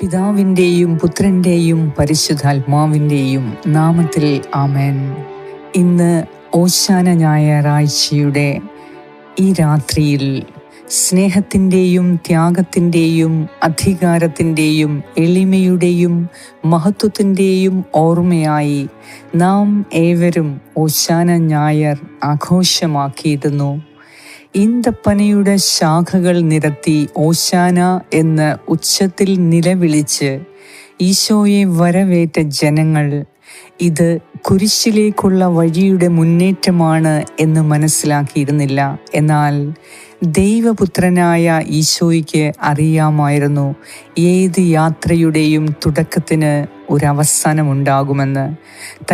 പിതാവിന്റെയും പുത്രന്റെയും പരിശുദ്ധാത്മാവിന്റെയും നാമത്തിൽ ആമേൻ. ഇന്ന് ഓശാന ഞായറാഴ്ചയുടെ ഈ രാത്രിയിൽ സ്നേഹത്തിന്റെയും ത്യാഗത്തിന്റെയും അധികാരത്തിന്റെയും എളിമയുടെയും മഹത്വത്തിന്റെയും ഓർമ്മയായി നാം ഏവരും ഓശാന ഞായർ ആഘോഷമാക്കിയിരുന്നു. ഈന്തപ്പനയുടെ ശാഖകൾ നിരത്തി ഓശാന എന്ന് ഉച്ചത്തിൽ നിലവിളിച്ച് ഈശോയെ വരവേറ്റ ജനങ്ങൾ ഇത് കുരിശിലേക്കുള്ള വഴിയുടെ മുന്നേറ്റമാണ് എന്ന് മനസ്സിലാക്കിയിരുന്നില്ല. എന്നാൽ ദൈവപുത്രനായ ഈശോയ്ക്ക് അറിയാമായിരുന്നു ഏത് യാത്രയുടെയും തുടക്കത്തിന് ഒരവസാനമുണ്ടാകുമെന്ന്.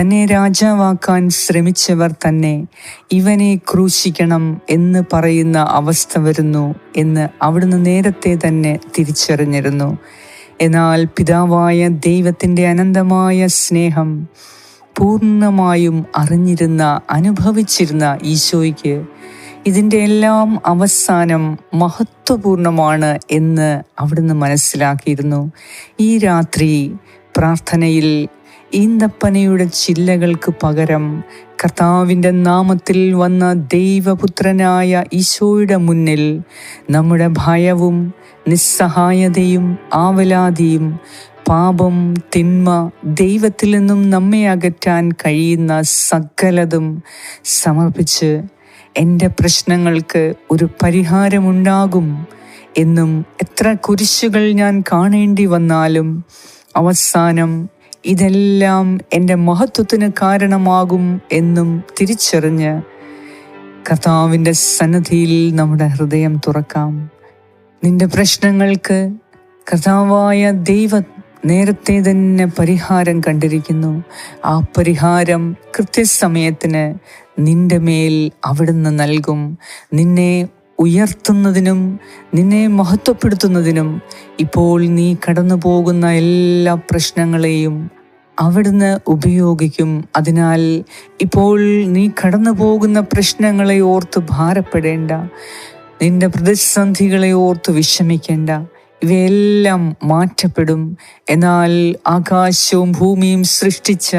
തന്നെ രാജാവാക്കാൻ ശ്രമിച്ചവർ തന്നെ ഇവനെ ക്രൂശിക്കണം എന്ന് പറയുന്ന അവസ്ഥ വരുന്നു എന്ന് അവിടുന്ന് നേരത്തെ തന്നെ തിരിച്ചറിഞ്ഞിരുന്നു. എന്നാൽ പിതാവായ ദൈവത്തിന്റെ അനന്തമായ സ്നേഹം പൂർണമായും അറിഞ്ഞിരുന്ന അനുഭവിച്ചിരുന്ന ഈശോയ്ക്ക് ഇതിന്റെ എല്ലാം അവസാനം മഹത്വപൂർണമാണ് എന്ന് അവിടുന്ന് മനസ്സിലാക്കിയിരുന്നു. ഈ രാത്രി പ്രാർത്ഥനയിൽ ഈന്തപ്പനയുടെ ചില്ലകൾക്ക് പകരം കർത്താവിന്റെ നാമത്തിൽ വന്ന ദൈവപുത്രനായ ഈശോയുടെ മുന്നിൽ നമ്മുടെ ഭയവും നിസ്സഹായതയും ആവലാതിയും പാപം തിന്മ ദൈവത്തിൽ നിന്നും നമ്മെ അകറ്റാൻ കഴിയുന്ന സകലതും സമർപ്പിച്ച് എന്റെ പ്രശ്നങ്ങൾക്ക് ഒരു പരിഹാരമുണ്ടാകും എന്നും എത്ര കുരിശുകൾ ഞാൻ കാണേണ്ടി വന്നാലും അവസാനം ഇതെല്ലാം എന്റെ മഹത്വത്തിന് കാരണമാകും എന്നും തിരിച്ചറിഞ്ഞ് കർത്താവിന്റെ സന്നദ്ധിയിൽ നമ്മുടെ ഹൃദയം തുറക്കാം. നിന്റെ പ്രശ്നങ്ങൾക്ക് കർത്താവായ ദൈവ നേരത്തെ തന്നെ പരിഹാരം കണ്ടിരിക്കുന്നു. ആ പരിഹാരം കൃത്യസമയത്തിന് നിന്റെ മേൽ അവിടുന്ന് നൽകും. നിന്നെ ഉയർത്തുന്നതിനും നിന്നെ മഹത്വപ്പെടുത്തുന്നതിനും ഇപ്പോൾ നീ കടന്നു പോകുന്ന എല്ലാ പ്രശ്നങ്ങളെയും അവിടുന്ന് ഉപയോഗിക്കും. അതിനാൽ ഇപ്പോൾ നീ കടന്നു പോകുന്ന പ്രശ്നങ്ങളെ ഓർത്ത് ഭാരപ്പെടേണ്ട. നിന്റെ പ്രതിസന്ധികളെ ഓർത്ത് വിഷമിക്കേണ്ട. ഇവയെല്ലാം മാറ്റപ്പെടും. എന്നാൽ ആകാശവും ഭൂമിയും സൃഷ്ടിച്ച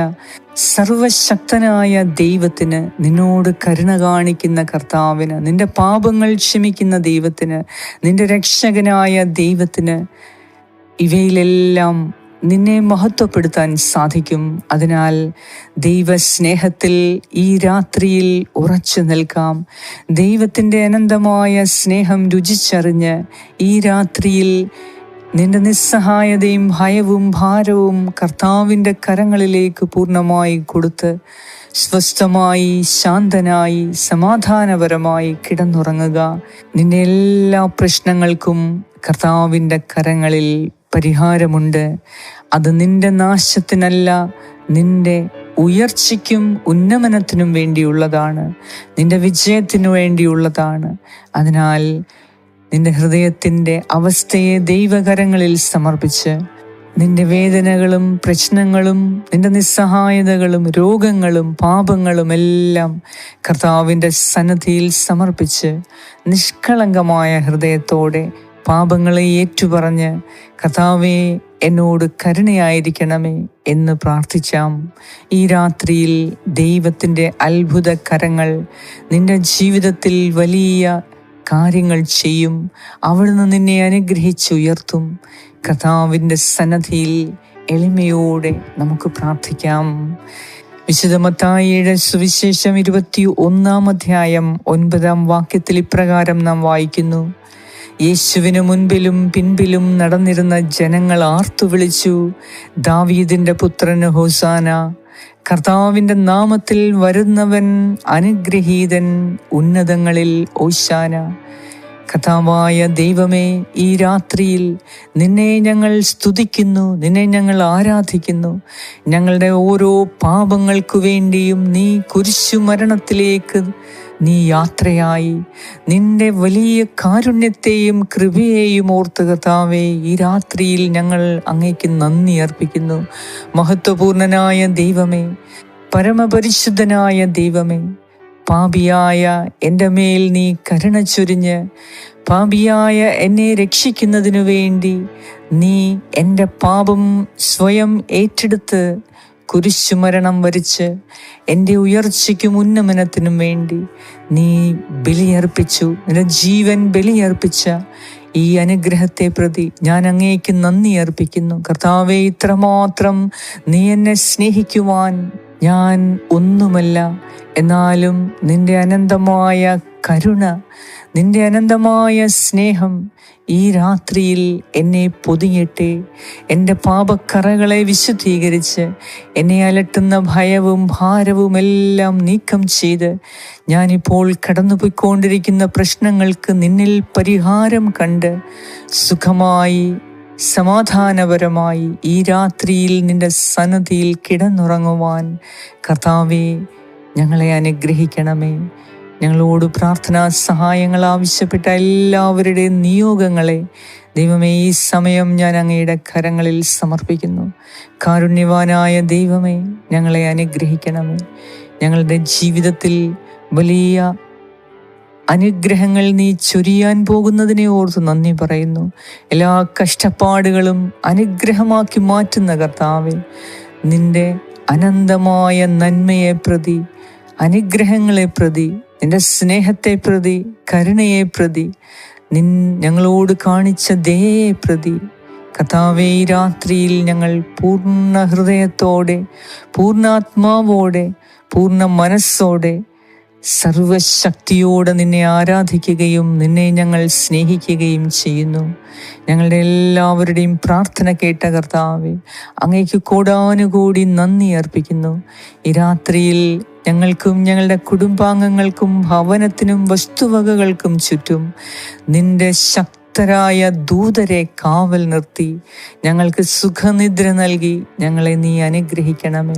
സർവശക്തനായ ദൈവത്തിന് നിന്നോട് കരുണ കാണിക്കുന്ന കർത്താവിന് നിന്റെ പാപങ്ങൾ ക്ഷമിക്കുന്ന ദൈവത്തിന് നിന്റെ രക്ഷകനായ ദൈവത്തിന് ഇവയിലെല്ലാം നിന്നെ മഹത്വപ്പെടുത്താൻ സാധിക്കും. അതിനാൽ ദൈവസ്നേഹത്തിൽ ഈ രാത്രിയിൽ ഉറച്ചു നിൽക്കാം. ദൈവത്തിന്റെ അനന്തമായ സ്നേഹം രുചിച്ചറിഞ്ഞ് ഈ രാത്രിയിൽ നിന്റെ നിസ്സഹായതയും ഭയവും ഭാരവും കർത്താവിന്റെ കരങ്ങളിലേക്ക് പൂർണമായി കൊടുത്ത് സ്വസ്ഥമായി ശാന്തനായി സമാധാനപരമായി കിടന്നുറങ്ങുക. നിന്റെ എല്ലാ പ്രശ്നങ്ങൾക്കും കർത്താവിന്റെ കരങ്ങളിൽ പരിഹാരമുണ്ട്. അത് നിന്റെ നാശത്തിനല്ല നിന്റെ ഉയർച്ചയ്ക്കും ഉന്നമനത്തിനും വേണ്ടിയുള്ളതാണ്. നിന്റെ വിജയത്തിനു വേണ്ടിയുള്ളതാണ്. അതിനാൽ നിന്റെ ഹൃദയത്തിന്റെ അവസ്ഥയെ ദൈവകരങ്ങളിൽ സമർപ്പിച്ച് നിന്റെ വേദനകളും പ്രശ്നങ്ങളും നിന്റെ നിസ്സഹായതകളും രോഗങ്ങളും പാപങ്ങളും എല്ലാം കർത്താവിന്റെ സന്നദ്ധിയിൽ സമർപ്പിച്ച് നിഷ്കളങ്കമായ ഹൃദയത്തോടെ പാപങ്ങളെ ഏറ്റുപറഞ്ഞ് കഥാവെ എന്നോട് കരുണയായിരിക്കണമേ എന്ന് പ്രാർത്ഥിച്ചാം. ഈ രാത്രിയിൽ ദൈവത്തിന്റെ അത്ഭുത കരങ്ങൾ നിന്റെ ജീവിതത്തിൽ വലിയ കാര്യങ്ങൾ ചെയ്യും. അവിടുന്ന് നിന്നെ അനുഗ്രഹിച്ചുയർത്തും. കഥാവിന്റെ സന്നദ്ധിയിൽ എളിമയോടെ നമുക്ക് പ്രാർത്ഥിക്കാം. വിശുദ്ധമത്തായിയുടെ സുവിശേഷം ഇരുപത്തി ഒന്നാം അധ്യായം ഒൻപതാം വാക്യത്തിൽ ഇപ്രകാരം നാം വായിക്കുന്നു. യേശുവിന് മുൻപിലും പിൻപിലും നടന്നിരുന്ന ജനങ്ങൾ ആർത്തു വിളിച്ചു ദാവീദിന്റെ പുത്രന് ഹോസാന കർത്താവിന്റെ നാമത്തിൽ വരുന്നവൻ അനുഗ്രഹീതൻ ഉന്നതങ്ങളിൽ ഓശാന. കഥാവായ ദൈവമേ ഈ രാത്രിയിൽ നിന്നെ ഞങ്ങൾ സ്തുതിക്കുന്നു നിന്നെ ഞങ്ങൾ ആരാധിക്കുന്നു. ഞങ്ങളുടെ ഓരോ പാപങ്ങൾക്കു വേണ്ടിയും നീ കുരിശു മരണത്തിലേക്ക് നീ യാത്രയായി. നിന്റെ വലിയ കാരുണ്യത്തെയും കൃപയെയും ഓർത്ത് കഥാവേ ഈ രാത്രിയിൽ ഞങ്ങൾ അങ്ങേക്ക് നന്ദി അർപ്പിക്കുന്നു. മഹത്വപൂർണനായ ദൈവമേ പരമപരിശുദ്ധനായ ദൈവമേ പാപിയായ എന്റെ മേൽ നീ കരുണ ചൊരിഞ്ഞ് പാപിയായ എന്നെ രക്ഷിക്കുന്നതിനു വേണ്ടി നീ എന്റെ പാപം സ്വയം ഏറ്റെടുത്ത് കുരിശുമരണം വരിച്ച് എന്റെ ഉയർച്ചയ്ക്കും ഉന്നമനത്തിനും വേണ്ടി നീ ബലിയർപ്പിച്ചു. നിന്റെ ജീവൻ ബലിയർപ്പിച്ച ഈ അനുഗ്രഹത്തെ പ്രതി ഞാൻ അങ്ങേക്ക് നന്ദി അർപ്പിക്കുന്നു. കർത്താവെ ഇത്രമാത്രം നീ എന്നെ സ്നേഹിക്കുവാൻ ഞാൻ ഒന്നുമല്ല എന്നാലും നിന്റെ അനന്തമായ കരുണ നിന്റെ അനന്തമായ സ്നേഹം ഈ രാത്രിയിൽ എന്നെ പൊതിയട്ടെ എന്റെ പാപക്കറകളെ വിശുദ്ധീകരിച്ച് എന്നെ അലട്ടുന്ന ഭയവും ഭാരവും എല്ലാം നീക്കം ചെയ്ത് ഞാനിപ്പോൾ കടന്നുപോയിക്കൊണ്ടിരിക്കുന്ന പ്രശ്നങ്ങൾക്ക് നിന്നിൽ പരിഹാരം കണ്ട് സുഖമായി സമാധാനപരമായി ഈ രാത്രിയിൽ നിന്റെ സന്നദ്ധിയിൽ കിടന്നുറങ്ങുവാൻ കർത്താവെ ഞങ്ങളെ അനുഗ്രഹിക്കണമേ. ഞങ്ങളോട് പ്രാർത്ഥനാ സഹായങ്ങൾ ആവശ്യപ്പെട്ട എല്ലാവരുടെയും നിയോഗങ്ങളെ ദൈവമേ ഈ സമയം ഞാൻ അങ്ങയുടെ കരങ്ങളിൽ സമർപ്പിക്കുന്നു. കാരുണ്യവാനായ ദൈവമേ ഞങ്ങളെ അനുഗ്രഹിക്കണമേ. ഞങ്ങളുടെ ജീവിതത്തിൽ വലിയ അനുഗ്രഹങ്ങൾ നീ ചൊരിയാൻ പോകുന്നതിനെ ഓർത്ത് നന്ദി പറയുന്നു. എല്ലാ കഷ്ടപ്പാടുകളും അനുഗ്രഹമാക്കി മാറ്റുന്ന കർത്താവിൽ നിന്റെ അനന്തമായ നന്മയെ പ്രതി അനുഗ്രഹങ്ങളെ പ്രതി നിന്റെ സ്നേഹത്തെ പ്രതി കരുണയെ പ്രതി നിൻ ഞങ്ങളോട് കാണിച്ച ദയയെ പ്രതി. കഥാവേ രാത്രിയിൽ ഞങ്ങൾ പൂർണ ഹൃദയത്തോടെ പൂർണാത്മാവോടെ പൂർണ മനസ്സോടെ സർവശക്തിയോടെ നിന്നെ ആരാധിക്കുകയും നിന്നെ ഞങ്ങൾ സ്നേഹിക്കുകയും ചെയ്യുന്നു. ഞങ്ങളുടെ എല്ലാവരുടെയും പ്രാർത്ഥന കേട്ട കർത്താവെ അങ്ങേക്ക് കൂടാനുകൂടി നന്ദി അർപ്പിക്കുന്നു. ഈ രാത്രിയിൽ ഞങ്ങൾക്കും ഞങ്ങളുടെ കുടുംബാംഗങ്ങൾക്കും ഭവനത്തിനും വസ്തുവകകൾക്കും ചുറ്റും നിന്റെ ശക്തരായ ദൂതരെ കാവൽ നിർത്തി. ഞങ്ങൾക്ക് സുഖനിദ്ര നൽകി. ഞങ്ങളെ നീ അനുഗ്രഹിക്കണമേ.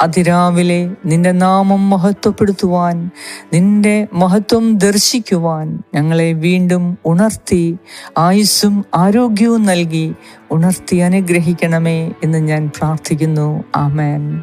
അതിരാവിലെ നിന്റെ നാമം മഹത്വപ്പെടുത്തുവാൻ നിന്റെ മഹത്വം ദർശിക്കുവാൻ ഞങ്ങളെ വീണ്ടും ഉണർത്തി ആയുസ്സും ആരോഗ്യവും നൽകി ഉണർത്തി അനുഗ്രഹിക്കണമേ എന്ന് ഞാൻ പ്രാർത്ഥിക്കുന്നു. ആമേൻ.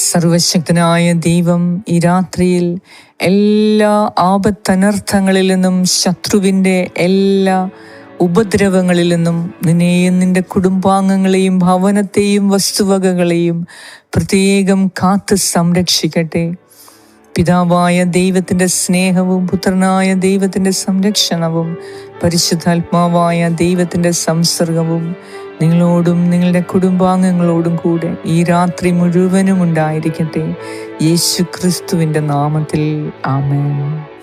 സർവശക്തനായ ദൈവം ഈ രാത്രിയിൽ എല്ലാ ആപത്തനർത്ഥങ്ങളിൽ നിന്നും ശത്രുവിന്റെ എല്ലാ ഉപദ്രവങ്ങളിൽ നിന്നും നിന്നെയും നിന്റെ കുടുംബാംഗങ്ങളെയും ഭവനത്തെയും വസ്തുവകകളെയും പ്രത്യേകം കാത്ത് സംരക്ഷിക്കട്ടെ. പിതാവായ ദൈവത്തിന്റെ സ്നേഹവും പുത്രനായ ദൈവത്തിന്റെ സംരക്ഷണവും പരിശുദ്ധാത്മാവായ ദൈവത്തിന്റെ സംസർഗവും നിങ്ങളോടും നിങ്ങളുടെ കുടുംബാംഗങ്ങളോടും കൂടെ ഈ രാത്രി മുഴുവനും ഉണ്ടായിരിക്കട്ടെ. യേശു ക്രിസ്തുവിന്റെ നാമത്തിൽ. ആമേൻ.